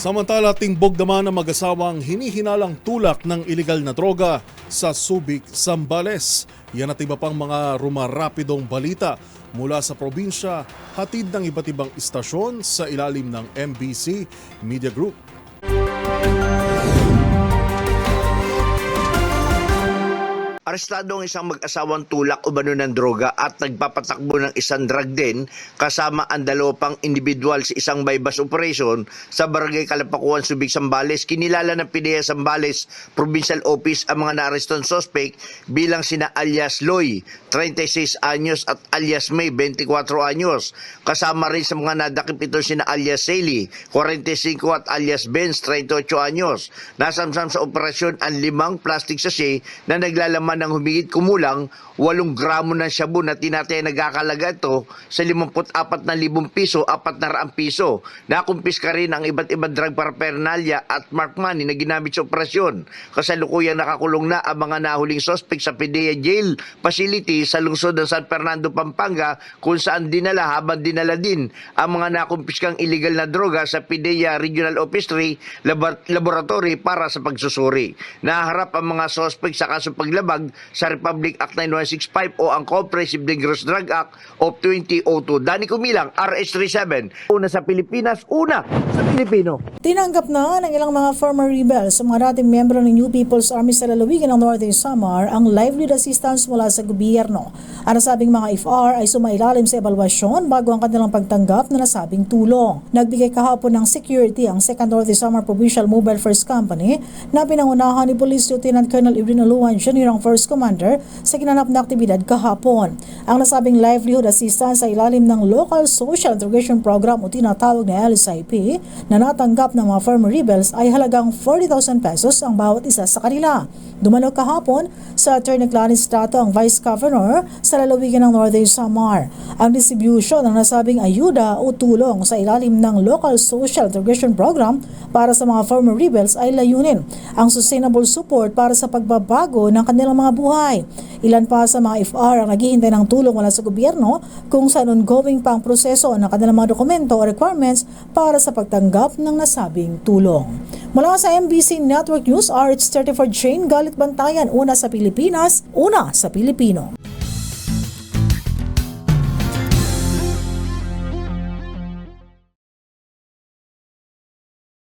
Samantala, tingbog naman ang mag-asawang hinihinalang tulak ng ilegal na droga sa Subic, Zambales. Yan at iba pang mga rumarapidong balita mula sa probinsya, hatid ng iba't ibang istasyon sa ilalim ng MBC Media Group. Arestado ang isang mag-asawang tulak o bano ng droga at nagpapatakbo ng isang drug den kasama ang dalawa pang individual sa isang bypass operation sa Barangay Kalapakuan, Subic, Sambales. Kinilala ng PDEA Sambales Provincial Office ang mga naarestong suspect bilang sina alias Loy, 36 anyos at alias May, 24 anyos. Kasama rin sa mga nadakip ito sina alias Sally, 45 at alias Benz, 38 anyos. Nasamsam sa operasyon ang limang plastic sachet na naglalaman ng humigit kumulang 8 gramo ng shabu na tinatay nagkakalaga ito sa 54,000 piso, 400 piso. Nakumpiska rin ang iba't ibang drug paraphernalia at mark money na ginamit sa operasyon. Kasalukuyang nakakulong na ang mga nahuling suspect sa PDEA Jail Facility sa lungsod ng San Fernando, Pampanga kung saan dinala habang dinala din ang mga nakumpiskang illegal na droga sa PDEA Regional Office 3 labo- Laboratory para sa pagsusuri. Naharap ang mga suspect sa kaso paglabag sa Republic Act 9165 o ang Comprehensive Dangerous Drug Act of 2002. Dani Kumilang, RS37. Una sa Pilipinas, una sa Pilipino. Tinanggap na ng ilang mga former rebels sa mga dating miyembro ng New People's Army sa lalawigan ng Northern Samar ang livelihood assistance mula sa gobyerno. Ang nasabing mga FR ay sumailalim sa ebalwasyon bago ang kanilang pagtanggap na nasabing tulong. Nagbigay kahapon ng security ang 2nd Northern Samar Provincial Mobile First Company na pinangunahan ni Police Lieutenant Colonel Ibrin Aluan Jr. ang First Commander sa ginanap na aktibidad kahapon. Ang nasabing livelihood assistance ay ilalim ng Local Social Integration Program o tinatawag na LSIP na natanggap ng mga former rebels ay halagang 40,000 pesos ang bawat isa sa kanila. Dumalo kahapon sa Attorney Clarence Strato ang Vice Governor sa lalawigan ng Northern Samar. Ang distribution ng nasabing ayuda o tulong sa ilalim ng Local Social Integration Program para sa mga former rebels ay layunin ang sustainable support para sa pagbabago ng kanilang mga buhay. Ilan pa sa mga FR ang naghihintay ng tulong mula sa gobyerno kung saan ongoing pa ang proseso ng kanilang mga dokumento o requirements para sa pagtanggap ng nasabing tulong. Mula sa MBC Network News, RH34 Jane Galit Bantayan, una sa Pilipinas, una sa Pilipino.